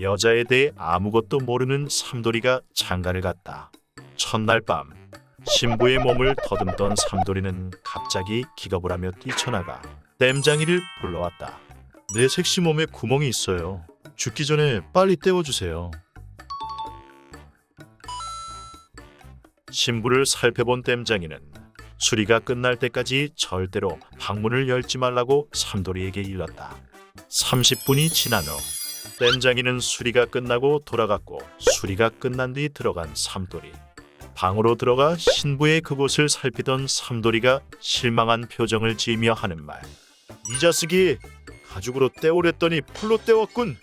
여자에 대해 아무것도 모르는 삼돌이가 장가를 갔다. 첫날 밤 신부의 몸을 더듬던 삼돌이는 갑자기 기겁을 하며 뛰쳐나가 땜장이를 불러왔다. 내 섹시 몸에 구멍이 있어요. 죽기 전에 빨리 떼워주세요. 신부를 살펴본 땜장이는 수리가 끝날 때까지 절대로 방문을 열지 말라고 삼돌이에게 일렀다. 30분이 지난 후 땜장이는 수리가 끝나고 돌아갔고 수리가 끝난 뒤 들어간 삼돌이. 방으로 들어가 신부의 그곳을 살피던 삼돌이가 실망한 표정을 지으며 하는 말. 이 자식이 가죽으로 떼오랬더니 풀로 떼웠군.